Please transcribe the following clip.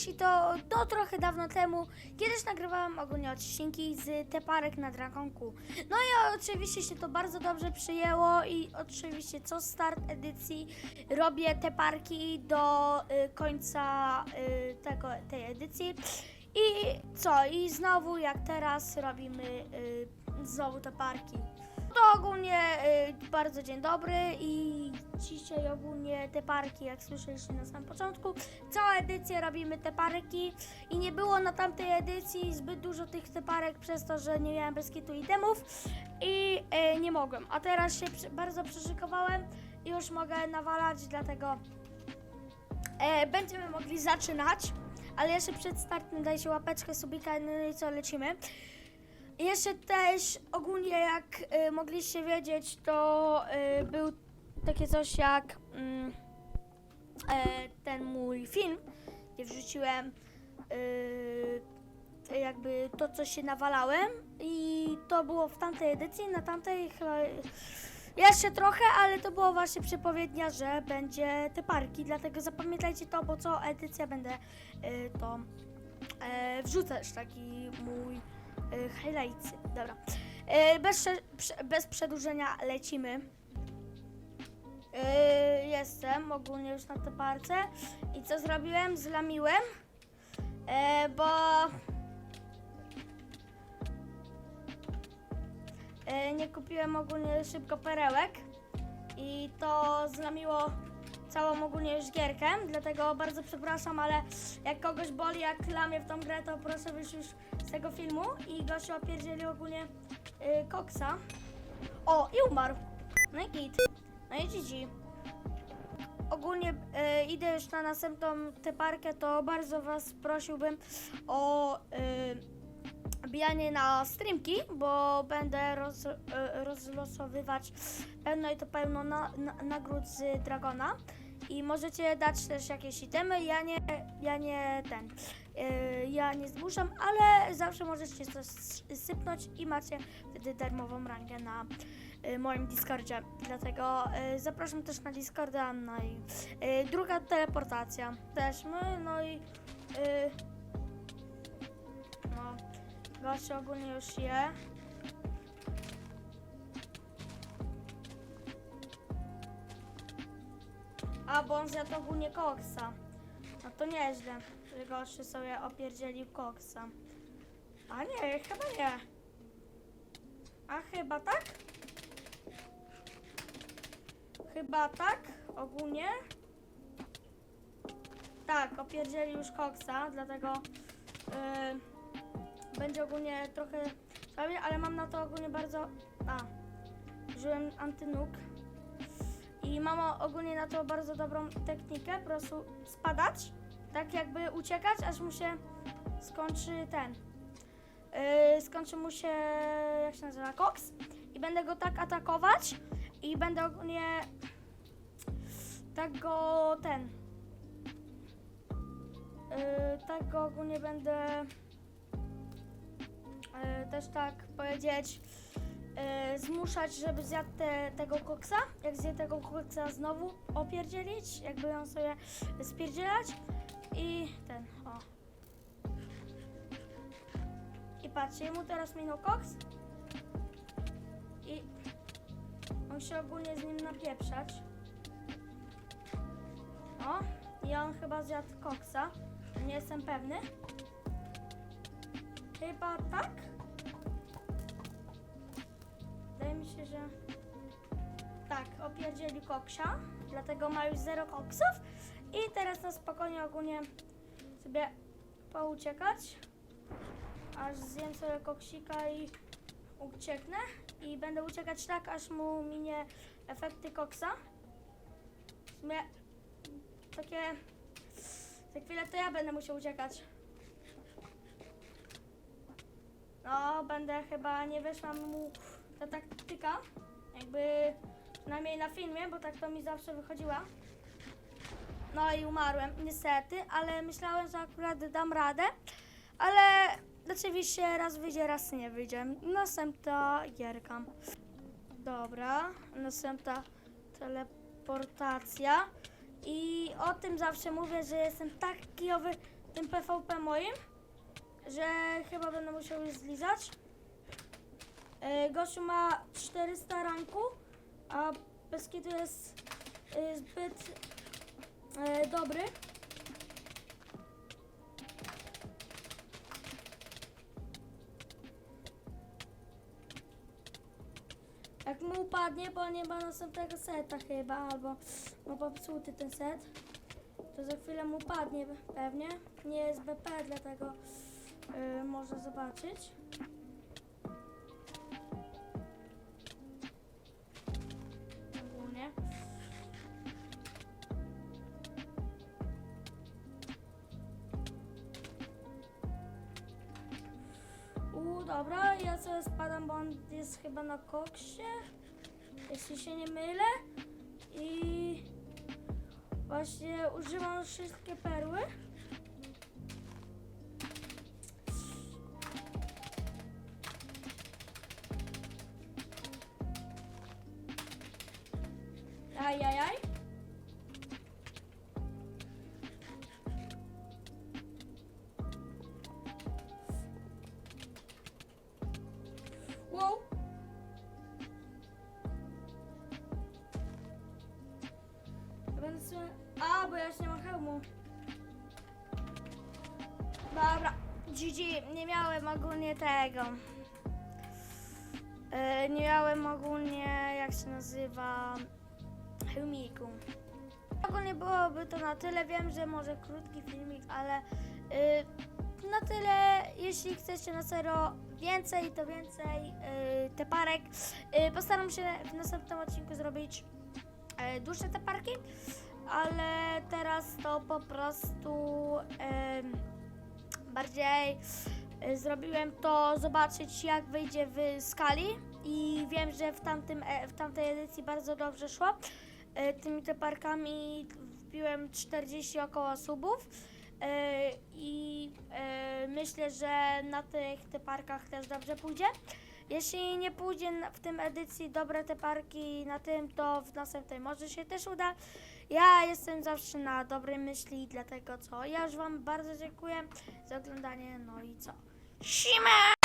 kiedyś i to, to trochę dawno temu, kiedyś nagrywałem ogólnie odcinki z teparek na Dragonku. No i oczywiście się to bardzo dobrze przyjęło i oczywiście co start edycji robię te parki do y, końca y, tego, tej edycji. I co? I znowu jak teraz robimy y, znowu te parki. To ogólnie y, bardzo dzień dobry i dzisiaj ogólnie te parki, jak słyszeliście na samym początku, całą edycję robimy te parki i nie było na tamtej edycji zbyt dużo tych te parek przez to, że nie miałem bez kitu itemów i y, nie mogłem. A teraz się przy, bardzo przyszykowałem i już mogę nawalać, dlatego e, będziemy mogli zaczynać. Ale jeszcze przed startem dajcie łapeczkę, subika, no i co, lecimy. Jeszcze też ogólnie jak y, mogliście wiedzieć, to y, był takie coś jak mm, e, ten mój film, gdzie wrzuciłem y, jakby to, co się nawalałem i to było w tamtej edycji, na tamtej chyba jeszcze trochę, ale to było właśnie przepowiednia, że będzie te parki, dlatego zapamiętajcie to, bo co edycja będę y, to e, wrzucać taki mój y, highlights. Dobra. Y, bez, bez przedłużenia lecimy. Y, jestem ogólnie już na tej parce. I co zrobiłem? Zlamiłem, e, bo e, nie kupiłem ogólnie szybko perełek i to zlamiło całą ogólnie już gierkę, dlatego bardzo przepraszam, ale jak kogoś boli, jak lamię w tą grę, to proszę wyjść już z tego filmu i gościu opierdzieli ogólnie y, koksa. O, i umarł. No i git. No i GG. Ogólnie y, idę już na następną tę parkę, to bardzo was prosiłbym o y, bijanie na streamki, bo będę roz, y, rozlosowywać pełno i to pełno na, na, nagród z Dragona. I możecie dać też jakieś itemy. Ja nie, ja nie ten. y, ja nie zmuszam, ale zawsze możecie coś sypnąć i macie wtedy darmową rangę na y, moim Discordzie. Dlatego zapraszam też na Discorda. No i druga teleportacja też my, no i y, no, goście ogólnie już je. A, bo on zjadł ogólnie koksa. No to nieźle, że gościu sobie opierdzielił koksa. A nie, chyba nie. A chyba tak? Chyba tak, ogólnie. Tak, opierdzieli już koksa, dlatego yy, będzie ogólnie trochę słabiej, ale mam na to ogólnie bardzo... A, użyłem antynuk. I mam ogólnie na to bardzo dobrą technikę, po prostu spadać, tak jakby uciekać, aż mu się skończy ten, yy, skończy mu się, jak się nazywa, koks i będę go tak atakować i będę ogólnie tak go, ten, yy, tak go ogólnie będę też tak powiedzieć, e, zmuszać, żeby zjadł te, tego koksa. Jak zje tego koksa znowu opierdzielić, jakby ją sobie spierdzielać. I ten, o. I patrzcie, mu teraz minął koks. I on się ogólnie z nim napieprzać. O, i on chyba zjadł koksa. Nie jestem pewny. Chyba tak? Się, że tak, opierdzieli koksia, dlatego ma już zero koksów i teraz na spokojnie ogólnie sobie pouciekać, aż zjem sobie koksika i ucieknę i będę uciekać tak, aż mu minie efekty koksa. W sumie takie za chwilę to ja będę musiał uciekać. No, będę chyba nie wyszła mu ta taktyka, jakby przynajmniej na filmie, bo tak to mi zawsze wychodziła. No i umarłem, niestety, ale myślałem, że akurat dam radę, ale oczywiście raz wyjdzie, raz nie wyjdzie. Następna gierka. Dobra, następna teleportacja. I o tym zawsze mówię, że jestem tak kijowy tym PvP moim, że chyba będę musiał już zlizać. E, ma 400 ranku, a bez kitu jest e, zbyt e, dobry. Jak mu upadnie, bo nie ma następnego seta chyba, albo ma popsuty ten set, to za chwilę mu upadnie pewnie. Nie jest BP, dlatego yy, można zobaczyć. Dobra, ja sobie spadam, bo on jest chyba na koksie, jeśli się nie mylę. I właśnie używam wszystkie perły. Sobie... A, bo ja już nie mam hełmu. Dobra, GG, nie miałem ogólnie tego. E, nie miałem ogólnie, jak się nazywa, hełmiku. Ogólnie byłoby to na tyle, wiem, że może krótki filmik, ale y, na tyle, jeśli chcecie na serio więcej, to więcej y, teparek. Y, postaram się w następnym odcinku zrobić y, dłuższe teparki, ale teraz to po prostu bardziej y, zrobiłem to zobaczyć jak wyjdzie w skali i wiem, że w, tamtym, e, w tamtej edycji bardzo dobrze szło. E, Tymi teparkami wbiłem 40 około subów e, i e, myślę, że na tych teparkach też dobrze pójdzie. Jeśli nie pójdzie w tym edycji dobre teparki na tym, to w następnej może się też uda. Ja jestem zawsze na dobrej myśli, dlatego co ja już Wam bardzo dziękuję za oglądanie. No i co? Sima!